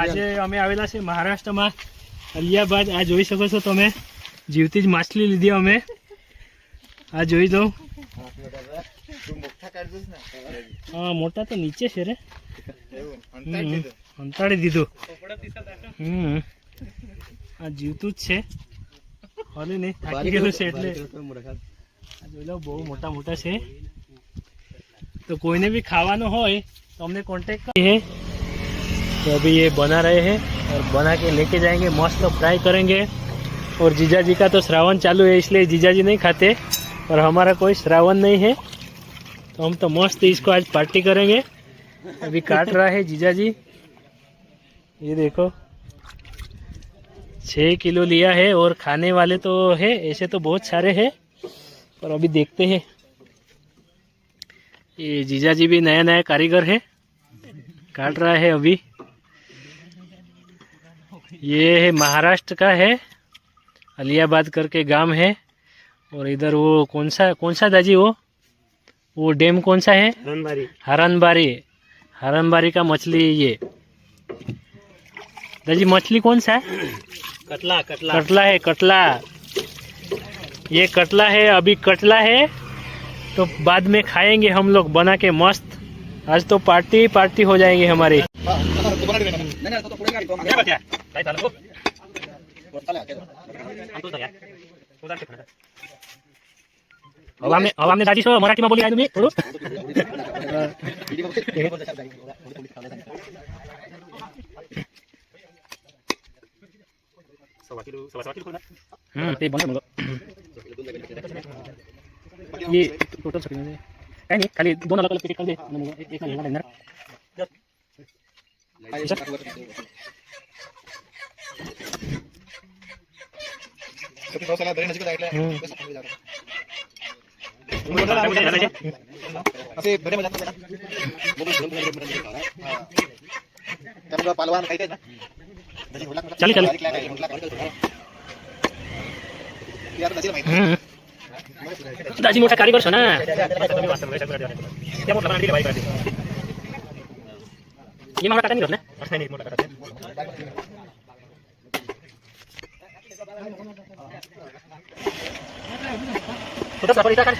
આજે અમે આવેલા છે મહારાષ્ટ્રમાં. અલિયાબાદ આ જોઈ શકો છો તમે. જીવતી જ માછલી લીધી અમે. આ જોઈ દઉં હા મોટા તો નીચે છે રે. અંતાડી દીધું. હમ. આ જીવતું જ છે. હવે નહીં થાકી ગયેલું છે એટલે. જોઈ લો બહુ મોટા મોટા છે. તો કોઈને બી ખાવાનું હોય તો અમને કોન્ટેક્ટ કરીએ तो अभी ये बना रहे हैं और बना के लेके जाएँगे, मस्त फ्राई करेंगे। और जीजा जी का तो श्रावण चालू है, इसलिए जीजा जी नहीं खाते। और हमारा कोई श्रावण नहीं है। तो हम तो मस्त इसको आज पार्टी करेंगे। अभी काट रहा है जीजा जी। ये देखो। छः किलो लिया है और खाने वाले तो है, ऐसे तो बहुत सारे हैं। पर अभी देखते हैं। ये जीजा जी भी नया नया कारीगर है। काट रहा है अभी। ये है महाराष्ट्र का है अलियाबाद करके गाँव है और इधर वो कौन सा कौन सा दाजी वो? वो डैम कौन सा है? हरनबारी हरनबारी का मछली ये। दाजी मछली कौन सा है? कटला कटला। कटला है कटला। ये कटला है अभी कटला है तो बाद में खाएँगे हम लोग बना के मस्त। आज तो पार्टी पार्टी हो जाएँगे हमारी। काय चालू अहो आमने अहो आमने दादी सो मराठी में बोली काय तुम्ही थोडं हम्म, ते बनलं मग. हे टोटल सगळं. काय नाही खाली दोन अलग अलग तिकीट काढले एक- पालवान काही ना माहिती हम्म. दाजी मोठा कारीगर छो ना ini mau katakan ini mau katakan kita kita kan.